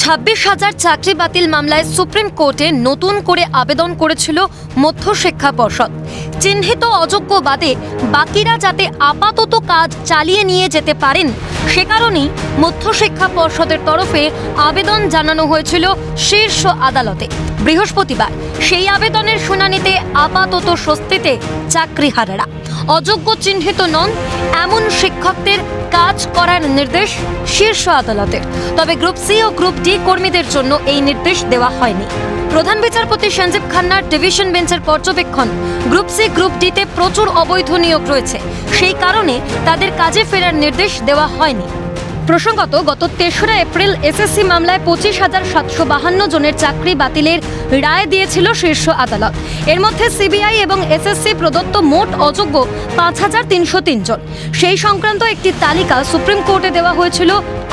ছাব্বিশ হাজার চাকরি বাতিল মামলায় সুপ্রিম কোর্টে নতুন করে আবেদন করেছিল মধ্য শিক্ষা পর্ষদ। চিহ্নিত অযোগ্য বাদে বাকিরা যাতে আপাতত কাজ চালিয়ে নিয়ে যেতে পারেন সে কারণেই মধ্যশিক্ষা পর্ষদের তরফে আবেদন জানানো হয়েছিল শীর্ষ আদালতে। বৃহস্পতিবার সেই আবেদনের শুনানিতে আপাতত স্বস্তিতে চাকরিহারারা। অযোগ্য চিহ্নিত নন, এমন শিক্ষকদের কাজ করার নির্দেশ শীর্ষ আদালতের। তবে গ্রুপ সি ও গ্রুপ ডি কর্মীদের জন্য এই নির্দেশ দেওয়া হয়নি। প্রধান বিচারপতি সঞ্জীব খান্নার ডিভিশন বেঞ্চের পর্যবেক্ষণ, গ্রুপ সি গ্রুপ ডিতে প্রচুর অবৈধ নিয়োগ রয়েছে। সেই কারণে তাদের কাজে ফেরার নির্দেশ দেওয়া হয়নি। প্রসঙ্গত, গত তেসরা এপ্রিল এসএসসি মামলায় পঁচিশ হাজার সাতশো বাহান্ন জনের চাকরি বাতিলের রায় দিয়েছিল শীর্ষ আদালত। এর মধ্যে সিবিআই এবং এসএসসি প্রদত্ত মোট অযোগ্য পাঁচ হাজার তিনশো তিনজন সেই সংক্রান্ত একটি তালিকা সুপ্রিম কোর্টে দেওয়া হয়েছিল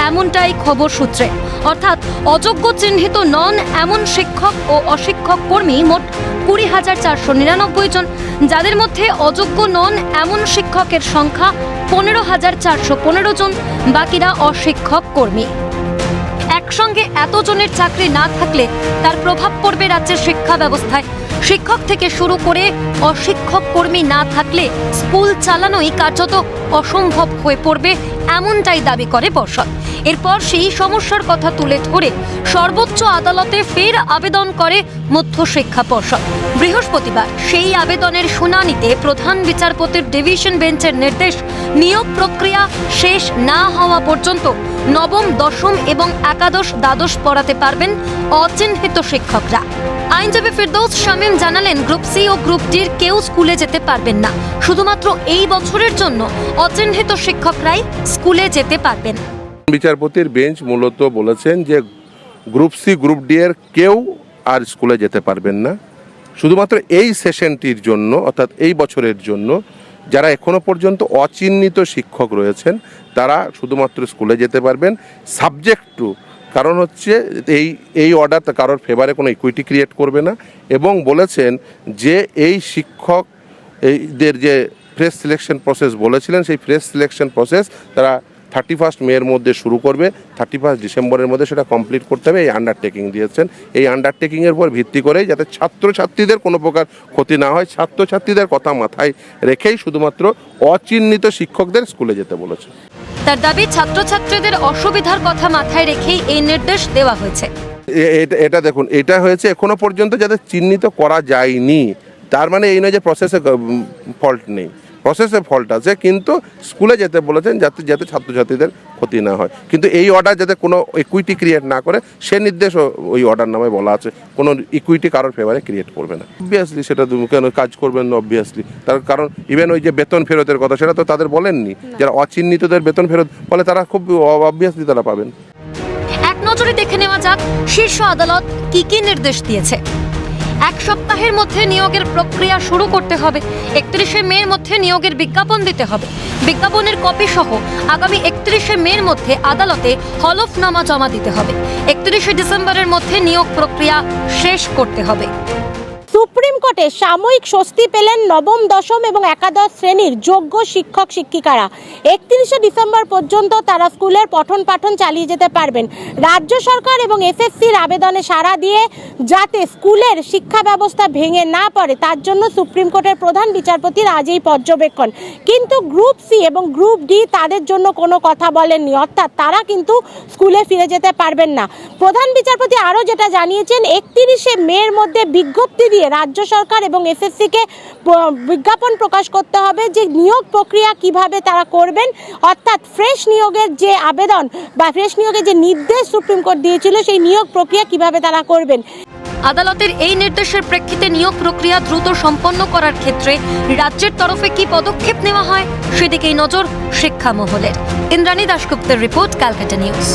এমনটাই খবর সূত্রে। অর্থাৎ অযোগ্য চিহ্নিত নন এমন শিক্ষক ও অশিক্ষক কর্মী মোট কুড়ি হাজার চারশো নিরানব্বই জন, যাদের মধ্যে অযোগ্য নন এমন শিক্ষকের সংখ্যা পনেরো হাজার চারশো পনেরো জন, বাকিরা অশিক্ষক কর্মী। একসঙ্গে এতজনের চাকরি না থাকলে তার প্রভাব পড়বে রাজ্যের শিক্ষা ব্যবস্থায়। শিক্ষক থেকে শুরু করে অশিক্ষক কর্মী না থাকলে স্কুল চালানোই কার্যত অসম্ভব হয়ে পড়বে, এমনটাই দাবি করে পর্ষদ। এরপর সেই সমস্যার কথা তুলে ধরে সর্বোচ্চ আদালতে ফের আবেদন করে মধ্যশিক্ষা পর্ষদ। বৃহস্পতিবার সেই আবেদনের শুনানিতে প্রধান বিচারপতির ডিভিশন বেঞ্চের নির্দেশ, নিয়োগ প্রক্রিয়া শেষ না হওয়া পর্যন্ত নবম, দশম এবং একাদশ দ্বাদশ পড়াতে পারবেন অচিহ্নিত শিক্ষকরা। আইনজীবী ফিরদৌস শামীম জানালেন, গ্রুপ সি ও গ্রুপ ডির কেউ স্কুলে যেতে পারবেন না। শুধুমাত্র এই বছরের জন্য অচিহ্নিত শিক্ষকরাই স্কুলে যেতে পারবেন। বিচারপতির বেঞ্চ মূলত বলেছেন যে গ্রুপ সি, গ্রুপ ডি এর কেউ আর স্কুলে যেতে পারবেন না। শুধুমাত্র এই সেশনটির জন্য, অর্থাৎ এই বছরের জন্য, যারা এখনও পর্যন্ত অচিহ্নিত শিক্ষক রয়েছেন, তারা শুধুমাত্র স্কুলে যেতে পারবেন। সাবজেক্ট টু, কারণ হচ্ছে এই এই অর্ডার কারোর ফেভারে কোনো ইকুইটি ক্রিয়েট করবে না এবং বলেছেন যে এই শিক্ষক, এইদের যে ফ্রেশ সিলেকশন প্রসেস বলেছিলেন, সেই ফ্রেশ সিলেকশন প্রসেস তারা থার্টি ফার্স্ট মের মধ্যে শুরু করবে থার্টি ফার্স্ট ডিসেম্বরের মধ্যে সেটা কমপ্লিট করতে হবে এই আন্ডারটেকিং দিয়েছেন। এই আন্ডারটেকিংয়ের উপর ভিত্তি করেই যাতে ছাত্রছাত্রীদের কোনো প্রকার ক্ষতি না হয় ছাত্রছাত্রীদের কথা মাথায় রেখেই শুধুমাত্র অচিহ্নিত শিক্ষকদের স্কুলে যেতে বলেছে। তার দাবি ছাত্রছাত্রীদের অসুবিধার কথা মাথায় রেখেই এই নির্দেশ দেওয়া হয়েছে। এটা এটা দেখুন এটা হয়েছে এখনও পর্যন্ত যাদের চিহ্নিত করা যায়নি। তার মানে এই নয় যে প্রসেসে ফল্ট নেই। প্রসেসে ফল্ট আছে কিন্তু স্কুলে যেতে বলেছেন যাতে যাতে ছাত্রছাত্রীদের ক্ষতি না হয়। কিন্তু এই অর্ডার যাতে কোনো ইকুইটি ক্রিয়েট না করে সে নির্দেশ ওই অর্ডার নামে বলা আছে। কোনো ইকুইটি কারোর ফেভারে ক্রিয়েট করবে না। অবভিয়াসলি সেটা কেন কাজ করবেন না অবভিয়াসলি তার কারণ ইভেন ওই যে বেতন ফেরতের কথা সেটা তো তাদের বলেননি। যারা অচিহ্নিতদের বেতন ফেরত ফলে তারা খুব অবভিয়াসলি তারা পাবেন। এক নজরে দেখে নেওয়া যাক শীর্ষ আদালত কি কি নির্দেশ দিয়েছে। এক সপ্তাহের মধ্যে নিয়োগের প্রক্রিয়া শুরু করতে হবে। একত্রিশে মের মধ্যে নিয়োগের বিজ্ঞাপন দিতে হবে। বিজ্ঞাপনের কপি সহ আগামী একত্রিশে মের মধ্যে আদালতে হলফনামা জমা দিতে হবে। একত্রিশে ডিসেম্বরের মধ্যে নিয়োগ প্রক্রিয়া শেষ করতে হবে। কোর্টে সাময়িক স্বস্তি পেলেন নবম, দশম এবং একাদশ শ্রেণির যোগ্য শিক্ষক, শিক্ষিকারা। একত্রিশে ডিসেম্বর পর্যন্ত তারা স্কুলের পঠন পাঠন চালিয়ে যেতে পারবেন। রাজ্য সরকার এবং এসএসসির আবেদনে সাড়া দিয়ে যাতে স্কুলের শিক্ষা ব্যবস্থা ভেঙে না পড়ে, তার জন্য সুপ্রিম কোর্টের প্রধান বিচারপতির আজ পর্যবেক্ষণ। কিন্তু গ্রুপ সি এবং গ্রুপ ডি তাদের জন্য কোনো কথা বলেননি, অর্থাৎ তারা কিন্তু স্কুলে ফিরে যেতে পারবেন না। প্রধান বিচারপতি আরও যেটা জানিয়েছেন, একত্রিশে মের মধ্যে বিজ্ঞপ্তি দিয়ে রাজ্য সরকার এবং এসএসসিকে বিজ্ঞাপন প্রকাশ করতে হবে যে নিয়োগ প্রক্রিয়া কীভাবে তারা করবেন। অর্থাৎ ফ্রেশ নিয়োগের যে আবেদন বা ফ্রেশ নিয়োগের যে নির্দেশ সুপ্রিম কোর্ট দিয়েছিল, সেই নিয়োগ প্রক্রিয়া কীভাবে তারা করবেন। আদালতের এই নির্দেশের প্রেক্ষিতে নিয়োগ প্রক্রিয়া দ্রুত সম্পন্ন করার ক্ষেত্রে রাজ্যের তরফে কি পদক্ষেপ নেওয়া হয়, সেদিকেই নজর শিক্ষা মহলের ইন্দ্রাণী দাশগুপ্তের রিপোর্ট, ক্যালকাটা নিউজ।